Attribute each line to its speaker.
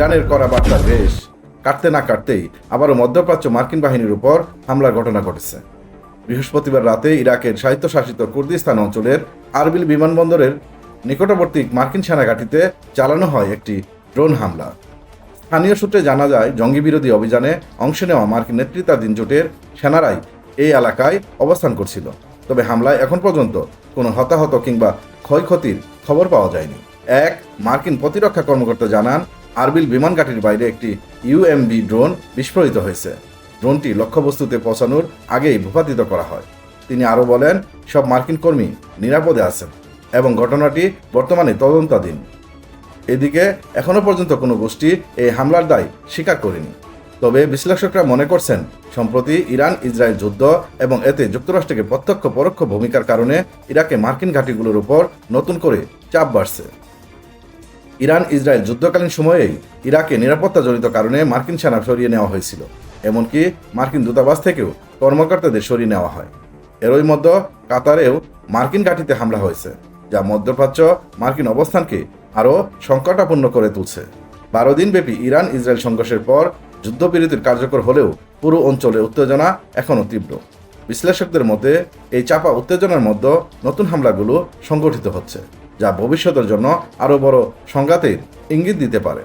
Speaker 1: ইরানের করা বার্তা রেশ কাটতে না কাটতেই আবারও মধ্যপ্রাচ্য মার্কিন বাহিনীর উপর হামলার ঘটনা ঘটেছে। বৃহস্পতিবার রাতে ইরাকের স্বায়ত্তশাসিত কুর্দিস্তান অঞ্চলের আরবিল বিমানবন্দরের নিকটবর্তী মার্কিন সেনাঘাঁটিতে চালানো হয় একটি ড্রোন হামলা। স্থানীয় সূত্রে জানা যায় জঙ্গি বিরোধী অভিযানে অংশ নেওয়া মার্কিন নেতৃত্বাধীন জোটের সেনারাই এই এলাকায় অবস্থান করছিল। তবে হামলায় এখন পর্যন্ত কোনো হতাহত কিংবা ক্ষয়ক্ষতির খবর পাওয়া যায়নি। এক, মার্কিন প্রতিরক্ষা কর্মকর্তা জানান আরবিল বিমান ঘাঁটির বাইরে একটি ইউএমবি ড্রোন বিস্ফোরিত হয়েছে। ড্রোনটি লক্ষ্যবস্তুতে পৌঁছানোর আগেই ভূপাতিত করা হয়। তিনি আরও বলেন, সব মার্কিন কর্মী নিরাপদে আছেন এবং ঘটনাটি বর্তমানে তদন্তাধীন। এদিকে, এখনও পর্যন্ত কোনো গোষ্ঠী এই হামলার দায় স্বীকার করেনি। তবে বিশ্লেষকরা মনে করছেন, সম্প্রতি ইরান, ইসরায়েল যুদ্ধ এবং এতে যুক্তরাষ্ট্রকে প্রত্যক্ষ পরোক্ষ ভূমিকার কারণে ইরাকে মার্কিন ঘাঁটিগুলোর উপর নতুন করে চাপ বাড়ছে। ইরান ইসরায়েল যুদ্ধকালীন সময়েই ইরাকে নিরাপত্তাজনিত কারণে মার্কিন সেনা সরিয়ে নেওয়া হয়েছিল, এমনকি মার্কিন দূতাবাস থেকেও কর্মকর্তাদের সরিয়ে নেওয়া হয়। এরই মধ্যে কাতারেও মার্কিন ঘাঁটিতে হামলা হয়েছে, যা মধ্যপ্রাচ্য মার্কিন অবস্থানকে আরও সংকটাপন্ন করে তুলছে। বারো দিনব্যাপী ইরান ইসরায়েল সংঘর্ষের পর যুদ্ধবিরতির কার্যকর হলেও পুরো অঞ্চলে উত্তেজনা এখনও তীব্র। বিশ্লেষকদের মধ্যে এই চাপা উত্তেজনার মধ্যে নতুন হামলাগুলো সংগঠিত হচ্ছে। যা ভবিষ্যতের জন্য আরও বড় সংঘাতের ইঙ্গিত দিতে পারে।